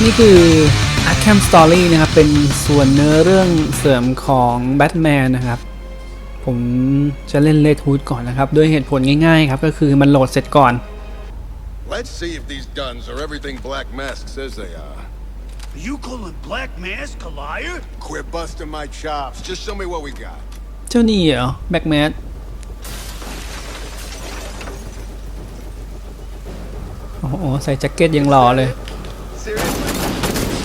วัสดีครับนี่คือ Arkham Story นะครับ เป็นส่วนเนื้อเรื่องเสริมของแบทแมนนะครับ ผมจะเล่นเลทูดก่อนนะครับ ด้วยเหตุผลง่ายๆครับ ก็คือมันโหลดเสร็จก่อน Let's see if these guns are everything Black Mask says they are. Are you calling Black Mask a liar? Quit busting my chops. Just show me what we got. เจ้านี่เหรอแบ็กแมนโอ้โห ใส่แจ็คเก็ตยังหล่อเลย Seriously? อ๋อ Come on. You can do better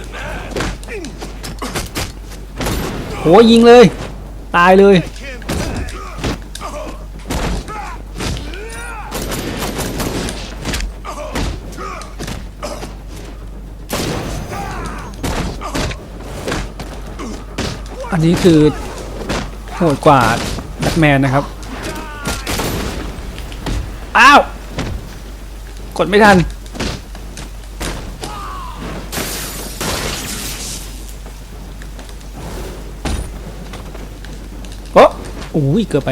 than that. โหยิงเลย ตายเลย อันนี้คือโหดกว่าแบทแมนนะครับ อ้าว กดไม่ทัน โอ้อุ้ยเกือบไป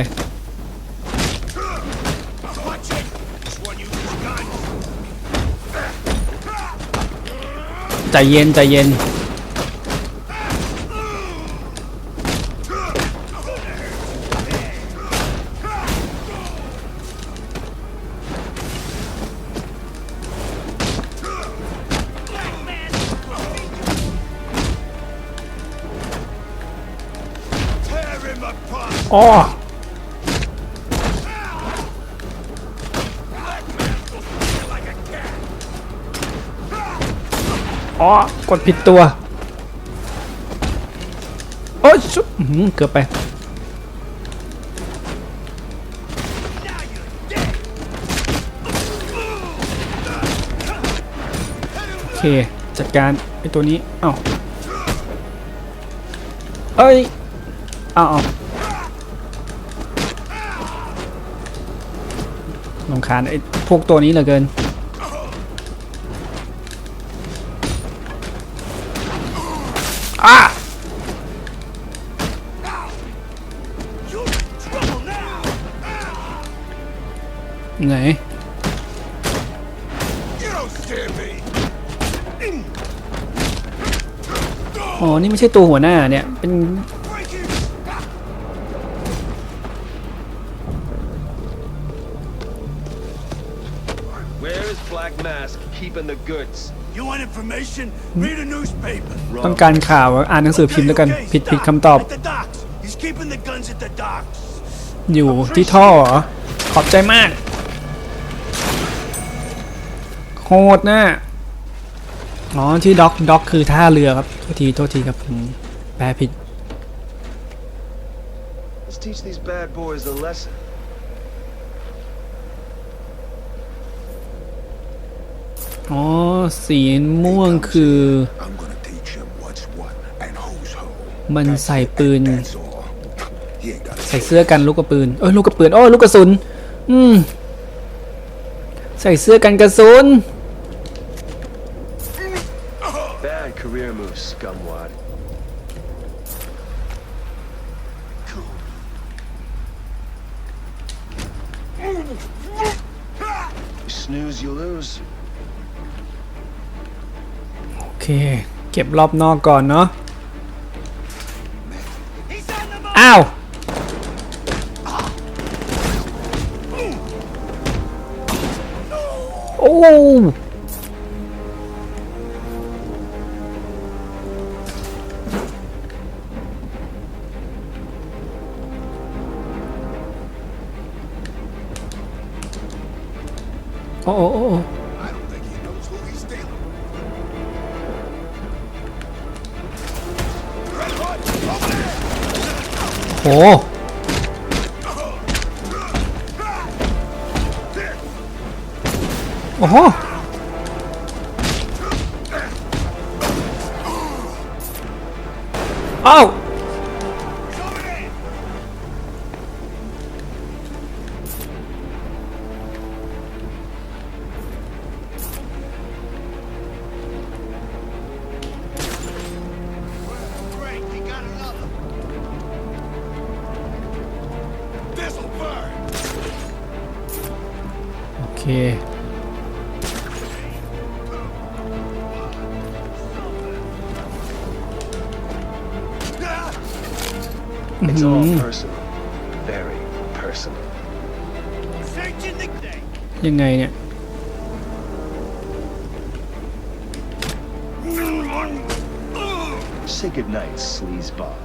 ใจเย็น ใจเย็น อ๋ออ๋อกดผิดตัว โอ้ยชุอื้อหือเกือบไป โอเค จัดการไอตัวนี้ เอ้าเอ้ยเอ้า ลงคาญไอพวกตัวนี้เหลือเกินอะ You're in trouble now! ไหน You don't scare me. อ๋อ นี่ไม่ใช่ตัวหัวหน้าเนี่ย เป็น keeping the goods? You want information? Read a newspaper. ต้องการข่าวอ่านหนังสือพิมพ์แล้วกันผิดผิดคำตอบ At the docks. He's keeping the guns at the docks. อยู่ที่ท่อเหรอขอบใจมาก โหดนะอ๋อที่ด็อกด็อกคือท่าเรือครับโทษทีโทษทีครับผมแปลผิด Let's teach these bad boys a lesson. อ๋อ สีม่วงคือ มันใส่ปืน ใส่เสื้อกันลูกกระปืน เออลูกกระปืนโอ้ลูกกระสุน อืม ใส่เสื้อกันกระสุน เคเก็บรอบนอกก่อนเนาะ อ้าว โอ้โอ้โอ้ โหโอ้โห It's all Mhm. personal. Very personal. Searching the day. ยังไงเนี่ย Say goodnight, sleazeball.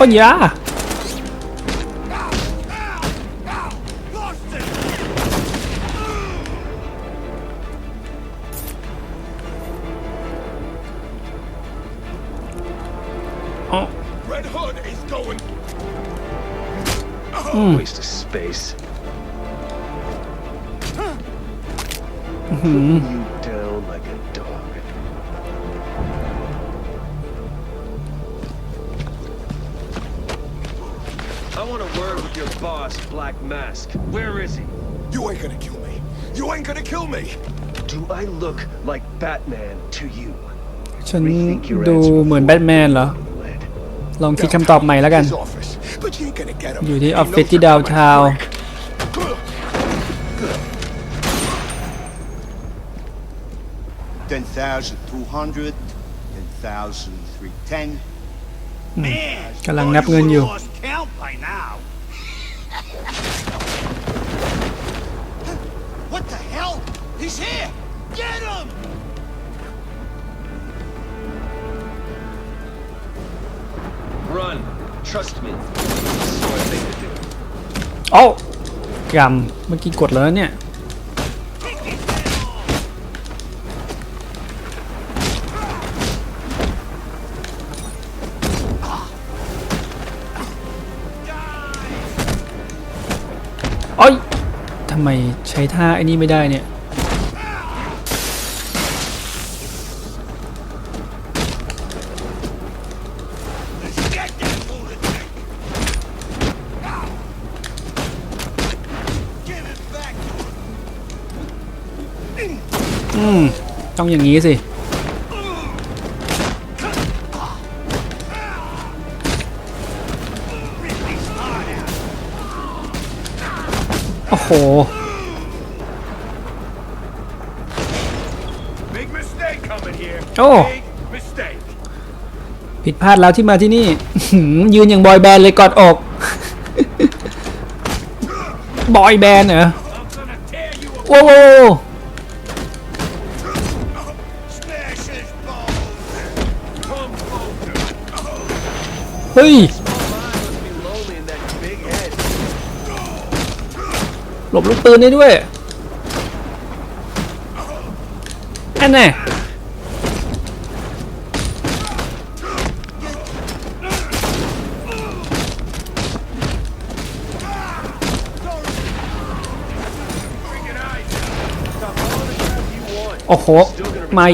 โอ้ยยา Lost it! อ๋อ Red Hood is going. Waste of space. Mm-hmm. Putting your boss, Black Mask. Where is he? You ain't gonna kill me. You ain't gonna kill me. Do I look like Batman to you? ฉัน Rethink your ดู answer เหมือนแบทแมนเหรอ Led. ลองคิดคำตอบใหม่แล้วกัน His office. But you ain't gonna get him. อยู่ที่ He ออฟฟิศ knows ที่ you're ดาว coming ทาว quick. Ten thousand two hundred, ten thousand three ten. Man, กำลังนับเงินอยู่ Trust me. เอ้ายำเมื่อกี้กดแล้วเนี่ย เอ้ยทำไมใช้ท่าไอ้นี่ไม่ได้เนี่ย ต้องอย่างนี้สิ Rip his heart out! โอ้โห Big mistake coming here. โอ้ Big mistake. ผิดพลาดแล้วที่มาที่นี่อื้อหือยืนอย่างบอยแบนด์เลยกอดอก บอยแบนด์เหรอ I'm gonna tear you apart. โว้ ฮ้ย หลบลูกปืนได้ด้วยอันแน่โอ้โหมา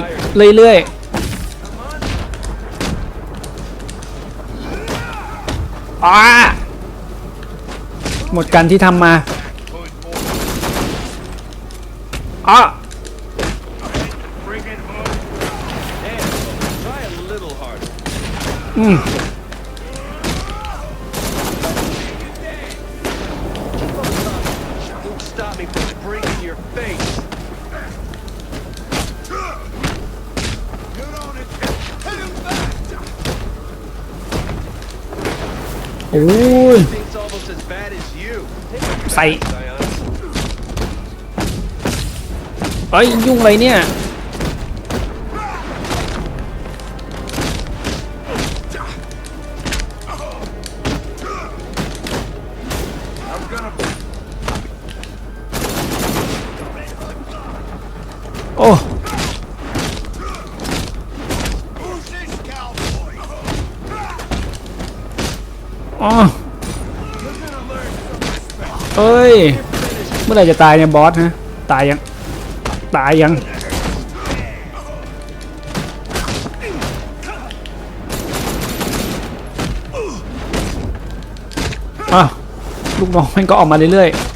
เรื่อยๆ อ้าหมดกันที่ทำมาอ้า Freaking hood. Damn, try a little harder. อืม ใส่เอ้ยยุ่งอะไรเนี่ยโอ้อ๋อ เอ้ย เมื่อไหร่จะตายเนี่ยบอสฮะตายยัง ตายยัง อ้าว ลูกน้องมันก็ออกมาเรื่อยๆ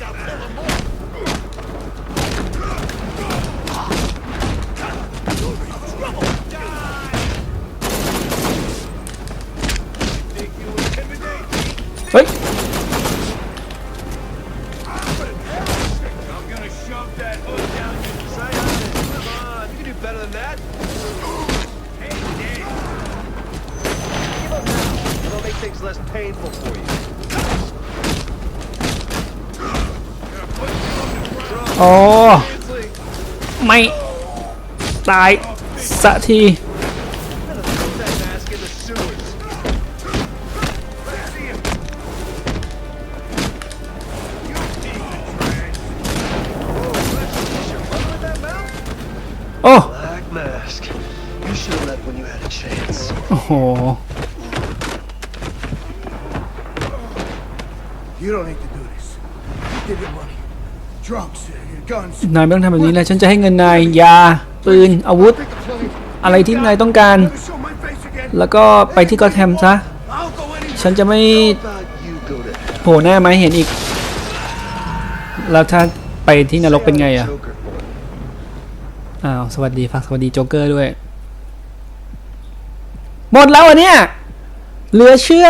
less painful for you. Gonna put you on the ground. โอ้ Seriously, ไม่ตายสักที I'm gonna throw that mask in the sewers. Let's see him. You demon trash. Oh, let's is your mother with that mouth? โอ้ Black mask. You should have left when you had a chance. โอ้โห You don't need to do this. Give your money. Drugs, uh, your guns. นายไม่ต้องทำแบบนี้เลยฉันจะให้เงินนายยา ปืน อาวุธ Pick a plane. อะไรที่นายต้องการ Never show my face again. แล้วก็ไปที่กอแทมซะ I'll go anywhere. ฉันจะไม่ How about you go to hell? โผล่หน้ามาให้เห็นอีก แล้วถ้าไปที่นรกเป็นไงอะ Joker for it. อ้าว สวัสดีฝากสวัสดีโจ๊กเกอร์ด้วย หมดแล้วเหรอะเนี่ยเหลือเชื่อ